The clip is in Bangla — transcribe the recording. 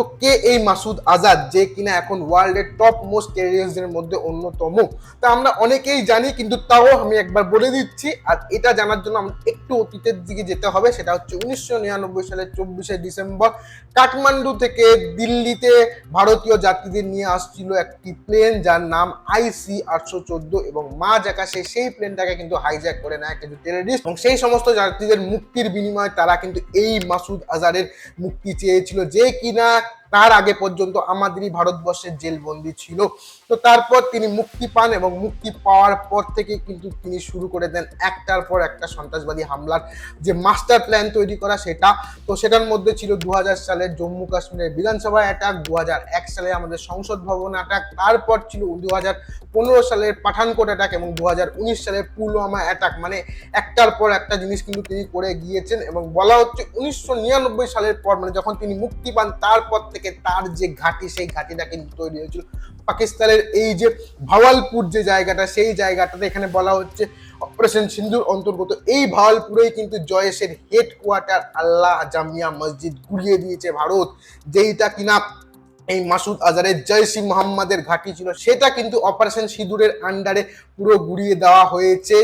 তো কে এই মাসুদ আজাদ, যে কিনা এখন ওয়ার্ল্ডের টপ মোস্ট টেরিয়ার্সদের মধ্যে অন্যতম? তা আমরা অনেকেই জানি, কিন্তু তাও আমি একবার বলে দিচ্ছি, আর এটা জানার জন্য আমাদের একটু অতীতের দিকে যেতে হবে, সেটা হচ্ছে উনিশশো নিরানব্বই সালের চব্বিশে ডিসেম্বর, কাঠমান্ডু থেকে দিল্লিতে ভারতীয় যাত্রীদের নিয়ে আসছিল একটি প্লেন যার নাম আইসি আটশো চোদ্দ এবং মাঝ আকাশে সেই প্লেনটাকে কিন্তু হাইজ্যাক করে নেয় কিন্তু টেররিস্ট এবং সেই সমস্ত যাত্রীদের মুক্তির বিনিময়ে তারা কিন্তু এই মাসুদ আজারের মুক্তি চেয়েছিল, যে কিনা তার আগে পর্যন্ত আমাদেরই ভারতবর্ষের জেলবন্দি ছিল। তো তারপর তিনি মুক্তি পান এবং মুক্তি পাওয়ার পর থেকে কিন্তু তিনি শুরু করে দেন একটার পর একটা সন্ত্রাসবাদী হামলার যে মাস্টার প্ল্যান তৈরি করা সেটা। তো সেটার মধ্যে ছিল দু সালের জম্মু কাশ্মীরের বিধানসভা অ্যাটাক দু হাজার এক সালে আমাদের সংসদ ভবন অ্যাটাক তারপর ছিল দু সালের পাঠানকোট অ্যাটাক এবং দু সালের পুলওয়ামা অ্যাটাক মানে একটার পর একটা জিনিস কিন্তু তিনি করে গিয়েছেন এবং বলা হচ্ছে উনিশশো নিরানব্বই সালের পর মানে যখন তিনি মুক্তি পান, তারপর থেকে তার যে ঘাঁটি, সেই ঘাঁটিটা কিন্তু তৈরি হয়েছিল। পাকিস্তানের এই যে ভাওয়ালপুর যে জায়গাটা, সেই জায়গাটাতে এখানে বলা হচ্ছে অপারেশন সিন্ধুর অন্তর্গত। এই ভাওয়ালপুরেই কিন্তু জয়েশের হেড কোয়ার্টার আল্লাহ জামিয়া মসজিদ গুড়িয়ে দিয়েছে ভারত। যেইটা কিনা এই মাসুদ আজারের জয়সি মোহাম্মদের ঘাঁটি ছিল, সেটা কিন্তু অপারেশন সিঁদুরের আন্ডারে পুরো গুড়িয়ে দেওয়া হয়েছে।